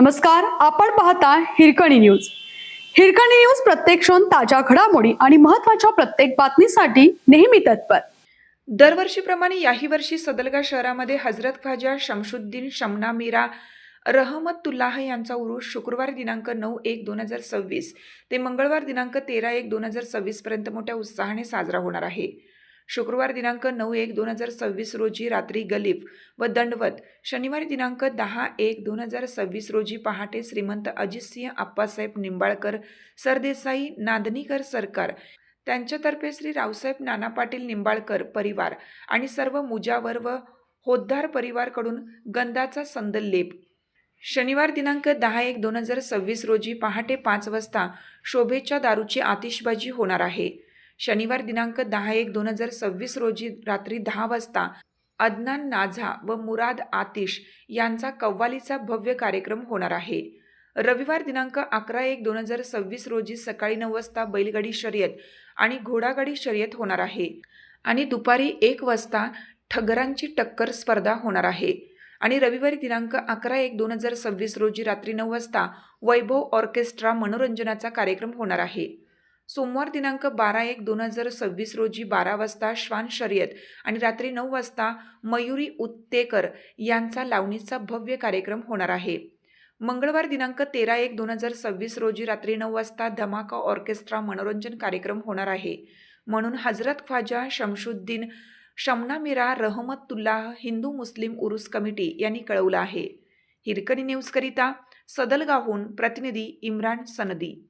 नमस्कार आपण पाहता हिरकणी न्यूज. हिरकणी न्यूज प्रत्येक क्षण ताज्या घडामोडी आणि महत्त्वाच्या प्रत्येक बातमीसाठी नेहमी तत्पर. दरवर्षीप्रमाणे याही वर्षी सदलगा शहरामध्ये हजरत ख्वाजा शमशुद्दीन शमना मीरा रहमतुल्लाह यांचा उरूस शुक्रवार दिनांक नऊ एक दोन हजार सव्वीस ते मंगळवार दिनांक तेरा एक दोन हजार सव्वीसपर्यंत मोठ्या उत्साहाने साजरा होणार आहे. शुक्रवार दिनांक नऊ एक दोन हजार सव्वीस रोजी रात्री गलीफ व दंडवत. शनिवारी दिनांक दहा एक दोन हजार सव्वीस रोजी पहाटे श्रीमंत अजितसिंह आप्पासाहेब निंबाळकर सरदेसाई नांदणीकर सरकार त्यांच्यातर्फे श्री रावसाहेब नाना पाटील निंबाळकर परिवार आणि सर्व मुजावर व होद्दार परिवारकडून गंधाचा संदलेप शनिवार दिनांक दहा एक दोन हजार सव्वीस रोजी पहाटे पाच वाजता शोभेच्या दारूची आतिषबाजी होणार आहे. शनिवार दिनांक दहा एक दोन हजार सव्वीस रोजी रात्री दहा वाजता अदनान नाझा व मुराद आतिश यांचा कव्वालीचा भव्य कार्यक्रम होणार आहे. रविवार दिनांक अकरा एक दोन हजार सव्वीस रोजी सकाळी नऊ वाजता बैलगाडी शर्यत आणि घोडागाडी शर्यत होणार आहे आणि दुपारी एक वाजता ठगरांची टक्कर स्पर्धा होणार आहे आणि रविवारी दिनांक अकरा एक दोन हजार सव्वीस रोजी रात्री नऊ वाजता वैभव ऑर्केस्ट्रा मनोरंजनाचा कार्यक्रम होणार आहे. सोमवार दिनांक बारा एक दोन हजार सव्वीस रोजी बारा वाजता श्वान शर्यत आणि रात्री नऊ वाजता मयुरी उत्तेकर यांचा लावणीचा भव्य कार्यक्रम होणार आहे. मंगळवार दिनांक तेरा एक दोन हजार सव्वीस रोजी रात्री नऊ वाजता धमाका ऑर्केस्ट्रा मनोरंजन कार्यक्रम होणार आहे. म्हणून हजरत ख्वाजा शमशुद्दीन शमना मिरा रहमतुल्लाह हिंदू मुस्लिम उरुस कमिटी यांनी कळवलं आहे. हिरकणी न्यूजकरिता सदलगावहून प्रतिनिधी इम्रान सनदी.